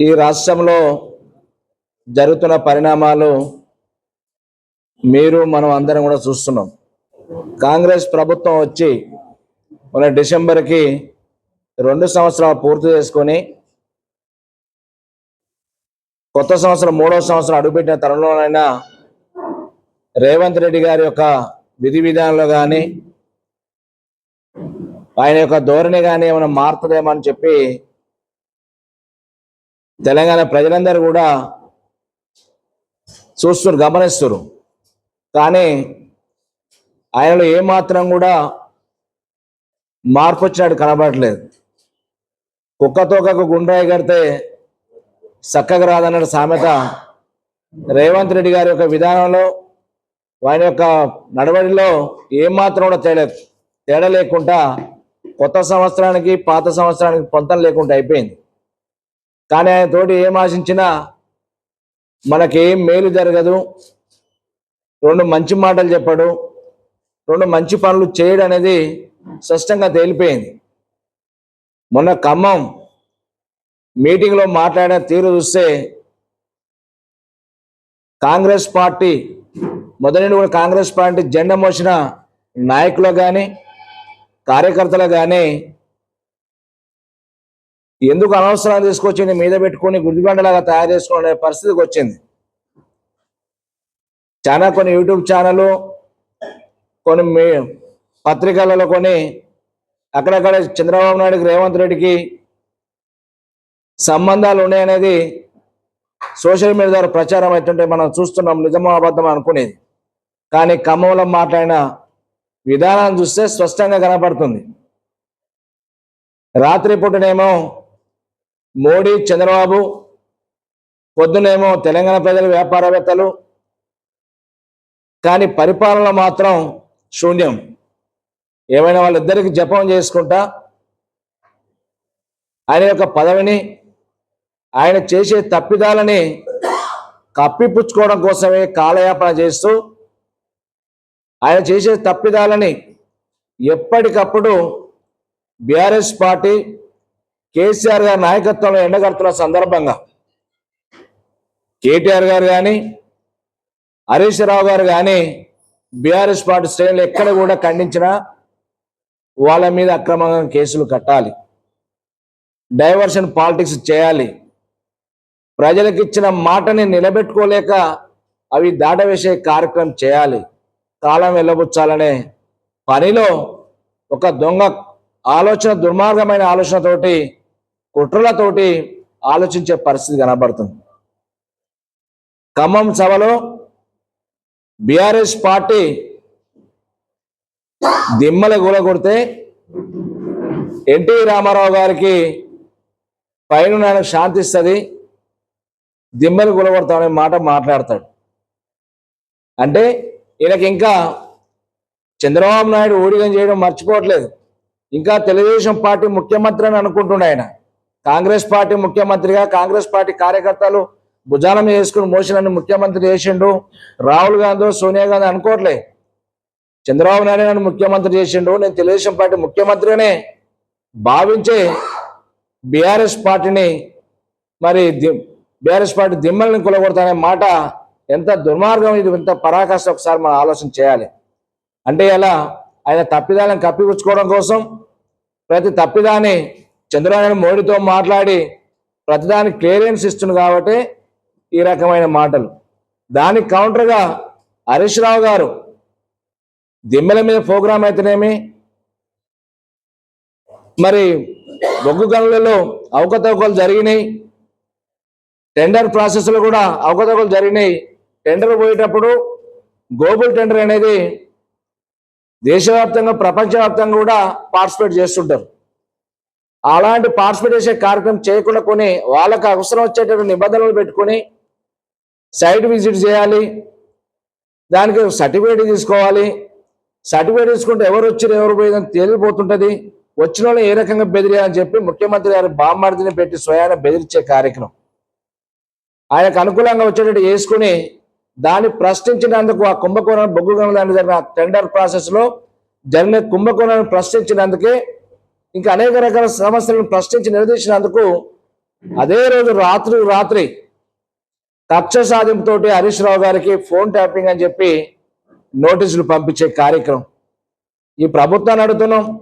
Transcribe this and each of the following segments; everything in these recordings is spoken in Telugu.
ఈ రాష్ట్రంలో జరుగుతున్న పరిణామాలు మీరు మనం అందరం కూడా చూస్తున్నాం. కాంగ్రెస్ ప్రభుత్వం వచ్చి మన డిసెంబర్కి రెండు సంవత్సరాలు పూర్తి చేసుకొని కొత్త సంవత్సరం మూడో సంవత్సరం అడుగుపెట్టిన తరుణంలోనైనా రేవంత్ రెడ్డి గారి యొక్క విధి విధానంలో కానీ ఆయన యొక్క ధోరణి కానీ ఏమైనా మారుతుందేమో అని చెప్పి తెలంగాణ ప్రజలందరూ కూడా చూస్తున్నారు గమనిస్తారు కానీ ఆయనలో ఏమాత్రం కూడా మార్పు వచ్చినట్టు కనబడట్లేదు. కుక్కతోకకు గుండ్రాయి కడితే చక్కగా రాదన్న సామెత రేవంత్ రెడ్డి గారి యొక్క విధానంలో ఆయన యొక్క నడవడిలో ఏమాత్రం కూడా తేడా తేడా లేకుండా కొత్త సంవత్సరానికి పాత సంవత్సరానికి పొంతం లేకుండా అయిపోయింది. కానీ ఆయన తోటి ఏం ఆశించినా మనకేం మేలు జరగదు. రెండు మంచి మాటలు చెప్పడు. రెండు మంచి పనులు చేయడం అనేది స్పష్టంగా తేలిపోయింది. మొన్న ఖమ్మం మీటింగ్లో మాట్లాడిన తీరు చూస్తే కాంగ్రెస్ పార్టీ మొదటి కూడా కాంగ్రెస్ పార్టీ జెండా మోసిన నాయకులు కానీ కార్యకర్తలు కానీ ఎందుకు అనవసరం తీసుకొచ్చి మీద పెట్టుకొని గుర్తుబండలాగా తయారు చేసుకునే పరిస్థితికి వచ్చింది. చాలా కొన్ని యూట్యూబ్ ఛానల్ కొన్ని మీ పత్రికలలో కొన్ని అక్కడక్కడ చంద్రబాబు నాయుడుకి రేవంత్ రెడ్డికి సంబంధాలు ఉన్నాయనేది సోషల్ మీడియా ద్వారా ప్రచారం అవుతుంటే మనం చూస్తున్నాం నిజమో అబద్ధం అనుకునేది. కానీ ఖమ్మంలో మాట్లాడిన విధానాన్ని చూస్తే స్పష్టంగా కనపడుతుంది. రాత్రిపూటనేమో మోడీ చంద్రబాబు పొద్దునేమో తెలంగాణ ప్రజలు వ్యాపారవేత్తలు కానీ పరిపాలన మాత్రం శూన్యం. ఏమైనా వాళ్ళిద్దరికి జపం చేసుకుంటా ఆయన యొక్క పదవిని ఆయన చేసే తప్పిదాలని కప్పిపుచ్చుకోవడం కోసమే కాలయాపన చేస్తూ ఆయన చేసే తప్పిదాలని ఎప్పటికప్పుడు బీఆర్ఎస్ పార్టీ కేసీఆర్ గారి నాయకత్వంలో ఎండగడుతున్న సందర్భంగా కేటీఆర్ గారు కానీ హరీష్ రావు గారు కానీ బీఆర్ఎస్ పార్టీ శ్రేణులు ఎక్కడ కూడా ఖండించినా వాళ్ళ మీద అక్రమంగా కేసులు కట్టాలి. డైవర్షన్ పాలిటిక్స్ చేయాలి. ప్రజలకు ఇచ్చిన మాటని నిలబెట్టుకోలేక అవి దాటవేసే కార్యక్రమం చేయాలి. కాలం వెళ్ళబుచ్చాలనే పనిలో ఒక దొంగ ఆలోచన దుర్మార్గమైన ఆలోచనతోటి కుట్రలతోటి ఆలోచించే పరిస్థితి కనబడుతుంది. ఖమ్మం సభలో బీఆర్ఎస్ పార్టీ దిమ్మల గూల కొడితే ఎన్టీ రామారావు గారికి పైన నేను శాంతిస్తుంది దిమ్మలు గులగొడతామనే మాట మాట్లాడతాడు. అంటే ఈయనకి ఇంకా చంద్రబాబు నాయుడు ఊడిగం చేయడం మర్చిపోవట్లేదు. ఇంకా తెలుగుదేశం పార్టీ ముఖ్యమంత్రి అని అనుకుంటుండే ఆయన. కాంగ్రెస్ పార్టీ ముఖ్యమంత్రిగా కాంగ్రెస్ పార్టీ కార్యకర్తలు భుజాల మీద వేసుకుని మోసినని ముఖ్యమంత్రి చేసిండు. రాహుల్ గాంధీ సోనియా గాంధీ అనుకోవట్లే చంద్రబాబు నాయుడు నన్ను ముఖ్యమంత్రి చేసిండు. నేను తెలుగుదేశం పార్టీ ముఖ్యమంత్రిగానే భావించే బీఆర్ఎస్ పార్టీని మరి బీఆర్ఎస్ పార్టీ దిమ్మల్ని కొలగొడతానే మాట ఎంత దుర్మార్గం ఇది ఎంత పరాకాష్ట ఒకసారి మనం ఆలోచన చేయాలి. అంటే ఎలా? ఆయన తప్పిదాలను కప్పిపుచ్చుకోవడం కోసం ప్రతి తప్పిదాన్ని చంద్రబాబు మోడీతో మాట్లాడి ప్రతిదాని క్లియరెన్స్ ఇస్తుంది కాబట్టి ఈ రకమైన మాటలు. దానికి కౌంటర్గా హరీష్ రావు గారు దిమ్మెల మీద ప్రోగ్రాం అయితేనేమి? మరి బొగ్గు గనులలో అవకతవకలు జరిగినాయి. టెండర్ ప్రాసెస్లో కూడా అవకతవకలు జరిగినాయి. టెండర్ పోయేటప్పుడు గ్లోబల్ టెండర్ అనేది దేశవ్యాప్తంగా ప్రపంచవ్యాప్తంగా కూడా పార్టిసిపేట్ చేస్తుంటారు. అలాంటి పార్టిసిపేట్ చేసే కార్యక్రమం చేయకుండా కొని వాళ్ళకు అవసరం వచ్చేటటువంటి నిబంధనలు పెట్టుకొని సైట్ విజిట్ చేయాలి దానికి సర్టిఫికేట్ తీసుకోవాలి. సర్టిఫికేట్ తీసుకుంటే ఎవరు వచ్చారు ఎవరు పోయిందని తేలిపోతుంటుంది. వచ్చిన వాళ్ళు ఏ రకంగా బెదిరేయాలని చెప్పి ముఖ్యమంత్రి గారు బామ్మర్దిని పెట్టి స్వయాన బెదిరించే కార్యక్రమం. ఆయనకు అనుకూలంగా వచ్చేటట్టు వేసుకుని దాన్ని ప్రశ్నించినందుకు ఆ కుంభకోణం బొగ్గు గనులు జరిగిన టెండర్ ప్రాసెస్లో జరిగిన కుంభకోణాన్ని ప్రశ్నించినందుకే ఇంకా అనేక రకాల సమస్యలను ప్రశ్నించి నిలదీసినందుకు అదే రోజు రాత్రి రాత్రి కక్ష సాధింపుతోటి హరీష్ రావు గారికి ఫోన్ ట్యాపింగ్ అని చెప్పి నోటీసులు పంపించే కార్యక్రమం. ఈ ప్రభుత్వాన్ని అడుగుతున్నాం.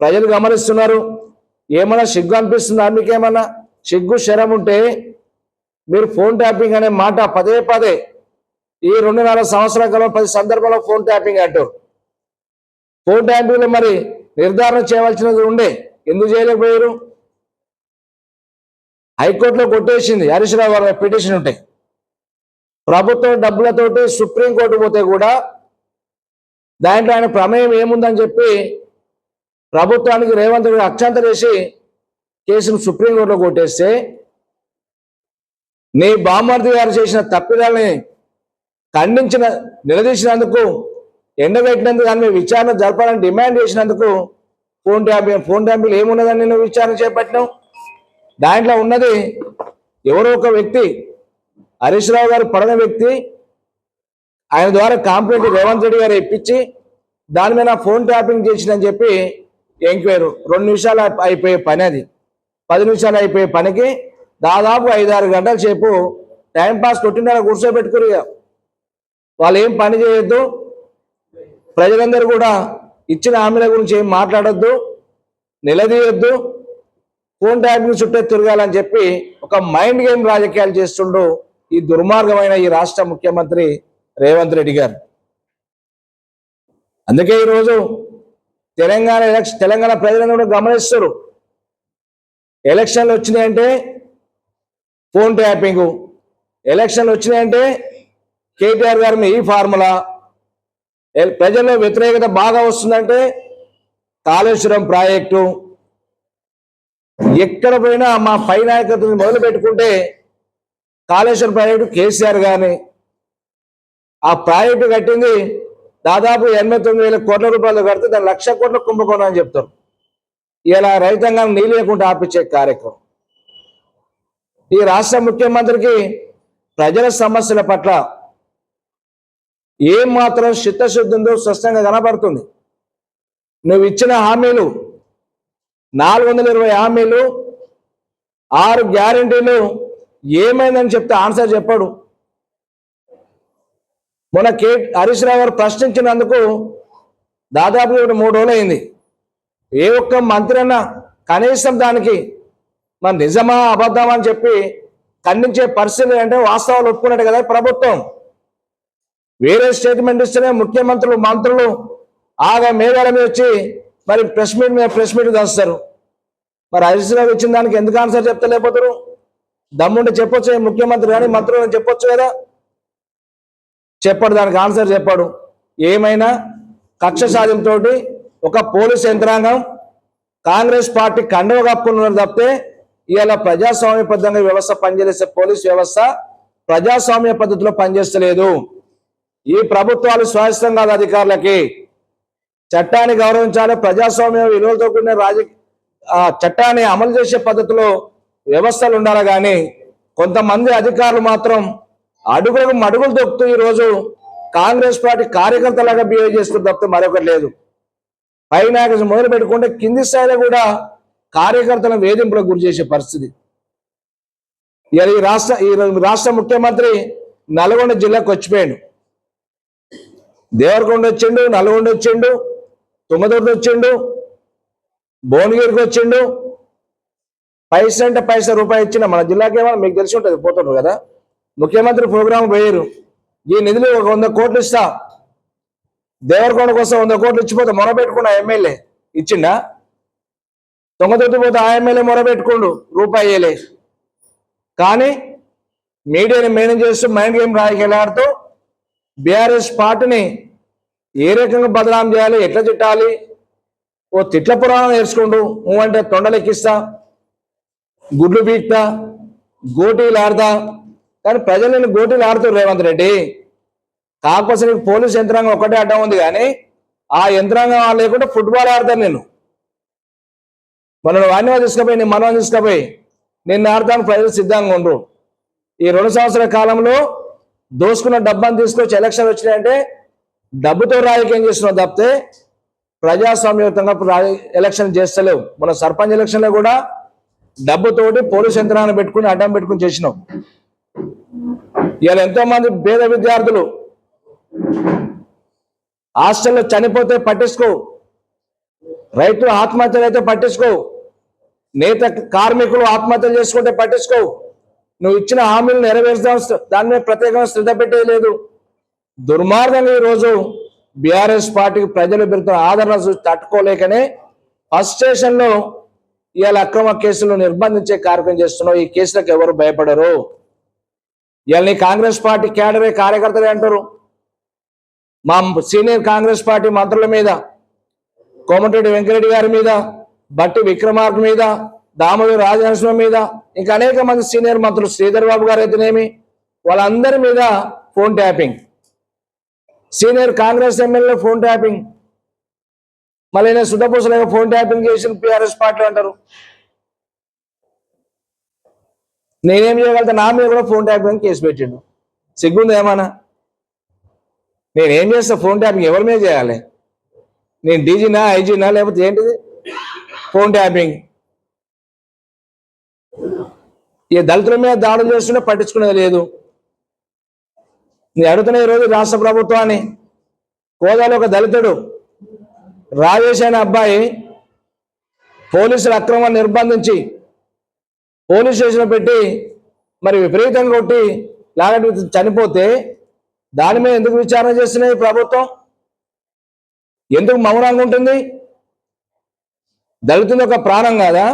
ప్రజలు గమనిస్తున్నారు. ఏమైనా సిగ్గు అనిపిస్తుందా? మీకేమన్నా సిగ్గు శరం ఉంటే మీరు ఫోన్ ట్యాపింగ్ అనే మాట పదే పదే ఈ రెండున్నర సంవత్సరాల కాలం పది సందర్భాల్లో ఫోన్ ట్యాపింగ్ అంటారు ఫోన్ ట్యాపింగ్ మరి నిర్ధారణ చేయవలసినది ఉండే. ఎందుకు చేయలేకపోయారు? హైకోర్టులో కొట్టేసింది హరీష్ రావు గారి పిటిషన్ ఉంటాయి ప్రభుత్వం డబ్బులతోటి సుప్రీంకోర్టు పోతే కూడా దాంట్లో ఆయన ప్రమేయం ఏముందని చెప్పి ప్రభుత్వానికి రేవంత్ రెడ్డి అక్షంతరం వేసి కేసును సుప్రీంకోర్టులో కొట్టేస్తే నీ బామ్మర్ది గారు చేసిన తప్పిదాలని ఖండించిన నిలదీసినందుకు ఎండబెట్టినందుకు కానీ మీద విచారణ జరపాలని డిమాండ్ చేసినందుకు ఫోన్ ట్యాపింగ్ ఫోన్ ట్యాపింగ్ ఏమున్నదని నేను విచారణ చేపట్టినావు దాంట్లో ఉన్నది ఎవరో ఒక వ్యక్తి హరీష్ రావు గారు పడిన వ్యక్తి ఆయన ద్వారా కాంప్లైంట్ రేవంత్ రెడ్డి గారు ఇప్పించి దాని మీద ఫోన్ ట్యాపింగ్ చేసిందని చెప్పి ఎంక్వైరీ రెండు నిమిషాలు అయిపోయే పని అది. పది నిమిషాలు అయిపోయే పనికి దాదాపు ఐదారు గంటల సేపు టైం పాస్ కొట్టిన కూర్చోబెట్టుకుని వాళ్ళు ఏం పని చేయొద్దు? ప్రజలందరూ కూడా ఇచ్చిన హామీల గురించి ఏం మాట్లాడొద్దు? నిలదీయొద్దు. ఫోన్ ట్యాపింగ్ చుట్టే తిరగాలని చెప్పి ఒక మైండ్ గేమ్ రాజకీయాలు చేస్తుండు ఈ దుర్మార్గమైన ఈ రాష్ట్ర ముఖ్యమంత్రి రేవంత్ రెడ్డి గారు. అందుకే ఈరోజు తెలంగాణ ఎలక్షన్ తెలంగాణ ప్రజలందరూ కూడా గమనిస్తారు ఎలక్షన్లు వచ్చినాయంటే ఫోన్ ట్యాపింగ్. ఎలక్షన్లు వచ్చినాయంటే కేటీఆర్ గారి ఈ ఫార్ములా ప్రజల్లో వ్యతిరేకత బాగా వస్తుందంటే కాళేశ్వరం ప్రాజెక్టు. ఎక్కడ పోయినా మా పై నాయకత్వం మొదలు పెట్టుకుంటే కాళేశ్వరం ప్రాజెక్టు కేసీఆర్ గాని ఆ ప్రాజెక్టు కట్టింది దాదాపు ఎనభై తొమ్మిది వేల కోట్ల రూపాయలు కడితే దాని లక్ష కోట్ల కుంభకోణం అని చెప్తారు. ఇలా రైతాంగాన్ని నీళ్ళు లేకుండా ఆపించే కార్యక్రమం. ఈ రాష్ట్ర ముఖ్యమంత్రికి ప్రజల సమస్యల పట్ల ఏం మాత్రం చిత్తశుద్ధి ఉందో స్పష్టంగా కనబడుతుంది. నువ్వు ఇచ్చిన హామీలు నాలుగు వందల ఇరవై హామీలు ఆరు గ్యారంటీలు ఏమైందని చెప్తే ఆన్సర్ చెప్పాడు. మొన్న కే హరీష్ రావు గారు ప్రశ్నించినందుకు దాదాపు ఇప్పుడు మూడు రోజులు అయింది. ఏ ఒక్క మంత్రి అన్నా కనీసం దానికి మరి నిజమా అబద్ధమా అని చెప్పి ఖండించే పరిస్థితి అంటే వాస్తవాలు ఒప్పుకున్నట్టు కదా ప్రభుత్వం. వేరే స్టేట్మెంట్ ఇస్తేనే ముఖ్యమంత్రులు మంత్రులు ఆగా మేఘాల మీద వచ్చి మరి ప్రెస్ మీట్ మీద ప్రెస్ మీట్ చేస్తారు మరి హరీష్ రావు ఇచ్చిన దానికి ఎందుకు ఆన్సర్ చెప్తలేకపోతారు? దమ్ముంటే చెప్పొచ్చు ముఖ్యమంత్రి కానీ మంత్రులు అని చెప్పొచ్చు కదా? చెప్పాడు దానికి ఆన్సర్ చెప్పాడు. ఏమైనా కక్ష సాధ్యంతో ఒక పోలీస్ యంత్రాంగం కాంగ్రెస్ పార్టీ కండవ కప్పుకున్నారు తప్పితే ఇవాళ ప్రజాస్వామ్య పద్ధంగా వ్యవస్థ పనిచేసే పోలీస్ వ్యవస్థ ప్రజాస్వామ్య పద్ధతిలో పనిచేస్తలేదు. ఈ ప్రభుత్వాలు స్వాయత్తం కాదు అధికారులకి. చట్టాన్ని గౌరవించాలి ప్రజాస్వామ్య విలువలతో కూడిన రాజకీయ చట్టాన్ని అమలు చేసే పద్ధతిలో వ్యవస్థలు ఉండాలి కానీ కొంతమంది అధికారులు మాత్రం అడుగులకు మడుగులు దొక్కుతూ ఈరోజు కాంగ్రెస్ పార్టీ కార్యకర్తలాగా బిహేవ్ చేస్తున్న తప్ప మరొకటి లేదు. పైన మొదలు పెట్టుకుంటే కింది స్థాయిలో కూడా కార్యకర్తలను వేధింపులకు గురి చేసే పరిస్థితి. ఈ రాష్ట్ర ఈ రాష్ట్ర ముఖ్యమంత్రి నల్గొండ జిల్లాకు వచ్చిపోయాడు. దేవరకొండ వచ్చిండు నల్గొండ వచ్చిండు తుమ్మదొడ్డు వచ్చిండు భువనగిరికి వచ్చిండు. పైస అంటే పైస రూపాయి ఇచ్చిన మన జిల్లాకి ఏమైనా మీకు తెలిసి ఉంటుంది పోతుండ్రు కదా? ముఖ్యమంత్రి ప్రోగ్రాం పోయారు ఈ నిధులు ఒక వంద కోట్లు ఇస్తా. దేవరకొండ కోసం వంద కోట్లు ఇచ్చిపోతే మొరబెట్టుకున్న ఎమ్మెల్యే ఇచ్చిండా? దొంగతొత్తి పోతే ఆ ఎమ్మెల్యే మొరబెట్టుకోండు రూపాయి కానీ మీడియాని మేనేజ్ చేస్తూ మైండ్ గేమ్ రాజకీయాలు బీఆర్ఎస్ పార్టీని ఏ రకంగా బదనాం చేయాలి? ఎట్లా తిట్టాలి? ఓ తిట్ల పురాణం నేర్చుకుంటూ నువ్వంటే తొండలెక్కిస్తా గుడ్లు బీక్తా గోటీలు ఆడతా కానీ ప్రజలు నేను గోటీలు ఆడుతూ రేవంత్ రెడ్డి. కాకపోతే నీకు పోలీస్ యంత్రాంగం ఒకటే అడ్డం ఉంది కానీ ఆ యంత్రాంగం లేకుండా ఫుట్బాల్ ఆడతాను నేను మనం వాణ్ణి తీసుకుపోయి నేను మనం తీసుకుపోయి నేను ఆడతాను ప్రజలు సిద్ధంగా ఉండరు. ఈ రెండు సంవత్సరాల కాలంలో దోసుకున్న డబ్బాను తీసుకొచ్చి ఎలక్షన్ వచ్చినాయంటే డబ్బుతో రాజకీయం చేస్తున్నావు తప్పితే ప్రజాస్వామ్యయుతంగా ఎలక్షన్ చేస్తలేవు. మన సర్పంచ్ ఎలక్షన్లో కూడా డబ్బుతోటి పోలీస్ యంత్రాన్ని పెట్టుకుని అడ్డం పెట్టుకుని చేసినాం. ఇవాళ ఎంతో మంది పేద విద్యార్థులు హాస్టల్లో చనిపోతే పట్టించుకో రైతులు ఆత్మహత్యలు అయితే పట్టించుకో నేత కార్మికులు ఆత్మహత్యలు చేసుకుంటే పట్టించుకోవు నువ్వు ఇచ్చిన హామీలు నెరవేర్చడం దాని మీద ప్రత్యేకంగా శ్రద్ధ పెట్టేది లేదు దుర్మార్గంగా ఈరోజు బీఆర్ఎస్ పార్టీకి ప్రజలు పెరుగుతున్న ఆదరణ తట్టుకోలేకనే ఫస్ట్ స్టేషన్లో ఇవాళ అక్రమ కేసులు నిర్బంధించే కార్యక్రమం చేస్తున్నావు. ఈ కేసులకు ఎవరు భయపడరు? ఇవాళ కాంగ్రెస్ పార్టీ క్యాడరే కార్యకర్తలే అంటారు. మా సీనియర్ కాంగ్రెస్ పార్టీ మంత్రుల మీద కోమటిరెడ్డి వెంకరెడ్డి గారి మీద బట్టి విక్రమార్క మీద దామోదర రాజనరసింహ మీద ఇంకా అనేక మంది సీనియర్ మంత్రులు శ్రీధర్ బాబు గారు అయితేనేమి వాళ్ళందరి మీద phone tapping. Senior Congress MLA phone tapping. మళ్ళీ నేను సుధపూసలేమో ఫోన్ ట్యాపింగ్ చేసిన పిఆర్ఎస్ పార్టీ అంటారు. నేనేం చేయగలుగుతా? నా మీద కూడా ఫోన్ ట్యాపింగ్ కేసు పెట్టిండు. సిగ్గుంది ఏమన్నా? నేనేం చేస్తా? ఫోన్ ట్యాపింగ్ ఎవరి మీద చేయాలి? నేను డీజీనా ఐజీనా లేకపోతే ఏంటిది? Phone tapping. ఈ దళితుల మీద దాడులు చేస్తుంటే పట్టించుకునేది లేదు. నేను అడుగుతున్న ఈరోజు రాష్ట్ర ప్రభుత్వాన్ని కోదాలో ఒక దళితుడు రాజేష్ అనే అబ్బాయి పోలీసులు అక్రమాన్ని నిర్బంధించి పోలీస్ స్టేషన్లో పెట్టి మరి విపరీతంగా కొట్టి లాగటి చనిపోతే దాని మీద ఎందుకు విచారణ చేస్తున్నాయి ప్రభుత్వం? ఎందుకు మౌనంగా ఉంటుంది? దళితుల యొక్క ప్రాణం కాదా?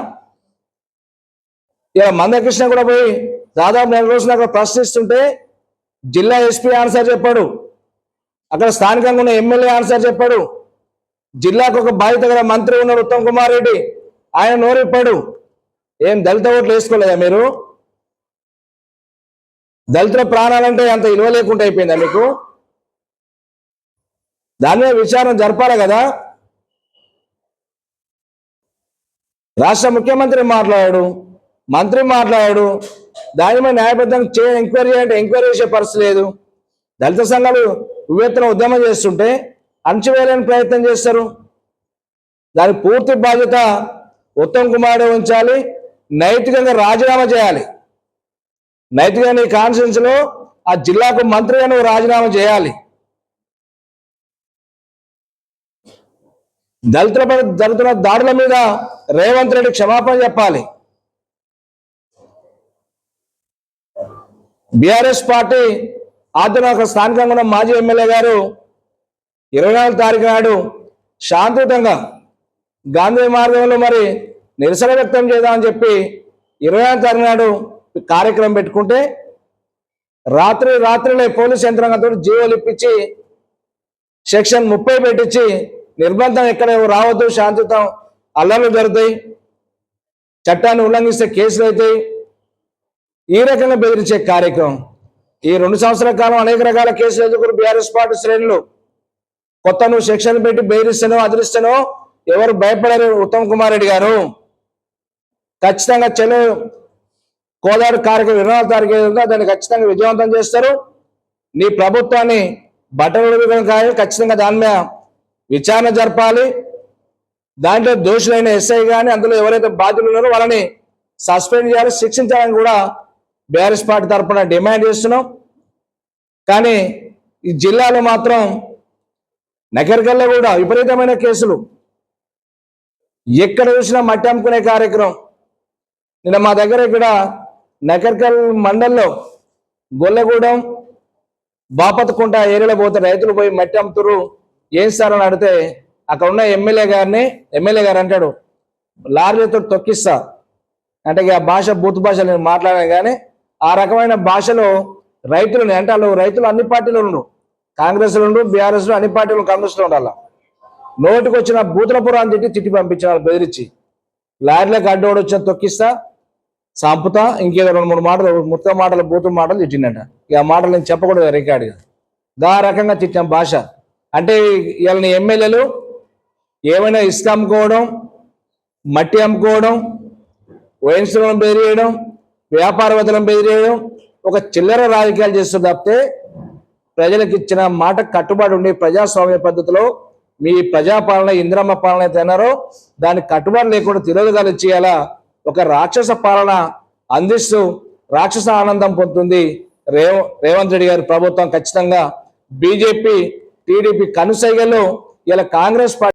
ఇక మందకృష్ణ కూడా పోయి దాదాపు నెల రోజులు అక్కడ ప్రశ్నిస్తుంటే జిల్లా ఎస్పీ ఆన్సర్ చెప్పాడు. అక్కడ స్థానికంగా ఉన్న ఎమ్మెల్యే ఆన్సర్ చెప్పాడు. జిల్లాకు ఒక బాధ్యత గల మంత్రి ఉన్నాడు ఉత్తమ్ కుమార్ రెడ్డి ఆయన నోరిప్పాడు ఏం దళిత ఓట్లు వేసుకోలేదా మీరు? దళితుల ప్రాణాలంటే అంత విలువ లేకుండా అయిపోయిందా మీకు? దాని మీద విచారణ జరపాలి కదా. రాష్ట్ర ముఖ్యమంత్రి మాట్లాడాడు? మంత్రి మాట్లాడాడు. దాని మీద న్యాయబద్ధంగా చే ఎంక్వైరీ అంటే ఎంక్వైరీ చేసే పరిస్థితి లేదు. దళిత సంఘాలు వివేత్తన ఉద్యమం చేస్తుంటే అణచివేయలేని ప్రయత్నం చేస్తారు. దాని పూర్తి బాధ్యత ఉత్తమ్ కుమార్ ఉంచాలి. నైతికంగా రాజీనామా చేయాలి. నైతికంగా నీ కాన్ఫరెన్స్ ఆ జిల్లాకు మంత్రిగా నువ్వు రాజీనామా చేయాలి. దళితులపై జరుగుతున్న దాడుల మీద రేవంత్ రెడ్డి క్షమాపణ చెప్పాలి. బీఆర్ఎస్ పార్టీ ఆధ్వర్యంలో స్థానికంగా ఉన్న మాజీ ఎమ్మెల్యే గారు ఇరవై నాలుగు తారీఖు నాడు శాంతియుతంగా గాంధీ మార్గంలో మరి నిరసన వ్యక్తం చేద్దామని చెప్పి ఇరవై నాలుగు తారీఖు నాడు కార్యక్రమం పెట్టుకుంటే రాత్రి రాత్రినే పోలీస్ యంత్రాంగంతో జీవోలు ఇప్పించి సెక్షన్ ముప్పై పెట్టించి నిర్బంధం ఎక్కడ రావద్దు శాంతియుతం అల్లర్లు జరుగుతాయి చట్టాన్ని ఉల్లంఘిస్తే కేసులు అవుతాయి. ఈ రకంగా బెదిరించే కార్యక్రమం. ఈ రెండు సంవత్సరాల కాలం అనేక రకాల కేసులు ఎదుర్కొని బీఆర్ఎస్ పార్టీ శ్రేణులు. కొత్త నువ్వు శిక్షణ పెట్టి బెదిరిస్తానో అదిరిస్తానో ఎవరు భయపడరు ఉత్తమ్ కుమార్ రెడ్డి గారు. ఖచ్చితంగా చెలు కోదాడు కార్యక్రమం ఇరవై నాలుగు తారీఖు ఏదో ఉందో దాన్ని ఖచ్చితంగా విజయవంతం చేస్తారు. నీ ప్రభుత్వాన్ని బట్టలు కానీ ఖచ్చితంగా దాని మీద విచారణ జరపాలి. దాంట్లో దోషులైన ఎస్ఐ కానీ అందులో ఎవరైతే బాధ్యులు ఉన్నారో వాళ్ళని సస్పెండ్ చేయాలి శిక్షించాలని కూడా బీఆర్ఎస్ పార్టీ తరఫున డిమాండ్ చేస్తున్నాం. కానీ ఈ జిల్లాలో మాత్రం నగరికల్లో కూడా విపరీతమైన కేసులు. ఎక్కడ చూసినా మట్టి అమ్ముకునే కార్యక్రమం. నిన్న మా దగ్గర ఇక్కడ నకర్కల్ మండల్లో గొల్లగూడెం బాపతకుంట ఏరియాలో పోతే రైతులు పోయి మట్టి అమ్ముతురు ఏం సార్ అని అడిగితే అక్కడ ఉన్న ఎమ్మెల్యే గారిని ఎమ్మెల్యే గారు అంటాడు లారీలతో తొక్కిస్తా. అంటే ఇక ఆ భాష బూత్ భాష నేను మాట్లాడాను కానీ ఆ రకమైన భాషలో రైతులని అంటే వాళ్ళు రైతులు అన్ని పార్టీలు ఉండరు. కాంగ్రెస్ ఉండరు బీఆర్ఎస్ అన్ని పార్టీలు కాంగ్రెస్లో ఉండాల? నోటికి వచ్చిన బూతులపురాన్ని తిట్టి తిట్టి పంపించిన బెదిరించి. లారీలకు అడ్డోడు వచ్చిన తొక్కిస్తా సంపుతా ఇంకేదో రెండు మూడు మాటలు మొత్తం మాటలు బూతుల మాటలు తిట్టిండట ఇక ఆ మాటలు నేను చెప్పకూడదు రికార్డుగా. దా రకంగా తిట్టిన భాష. అంటే వీళ్ళని ఎమ్మెల్యేలు ఏమైనా ఇసుక అమ్ముకోవడం మట్టి అమ్ముకోవడం వైన్స్లను బెదిరేయడం వ్యాపార వదనం బెదిరేయడం ఒక చిల్లర రాజకీయాలు చేస్తూ తప్పితే ప్రజలకు ఇచ్చిన మాట కట్టుబడి ఉండి ప్రజాస్వామ్య పద్ధతిలో మీ ప్రజాపాలన ఇంద్రమ్మ పాలన అయితే అన్నారో దానికి కట్టుబడి లేకుండా తిరోధకాలు ఇచ్చేయాలా ఒక రాక్షస పాలన అందిస్తూ రాక్షస ఆనందం పొందుతుంది రేవ రేవంత్ రెడ్డి గారి ప్రభుత్వం ఖచ్చితంగా. బీజేపీ టీడీపీ కనుసైగలో ఇలా కాంగ్రెస్ పార్టీ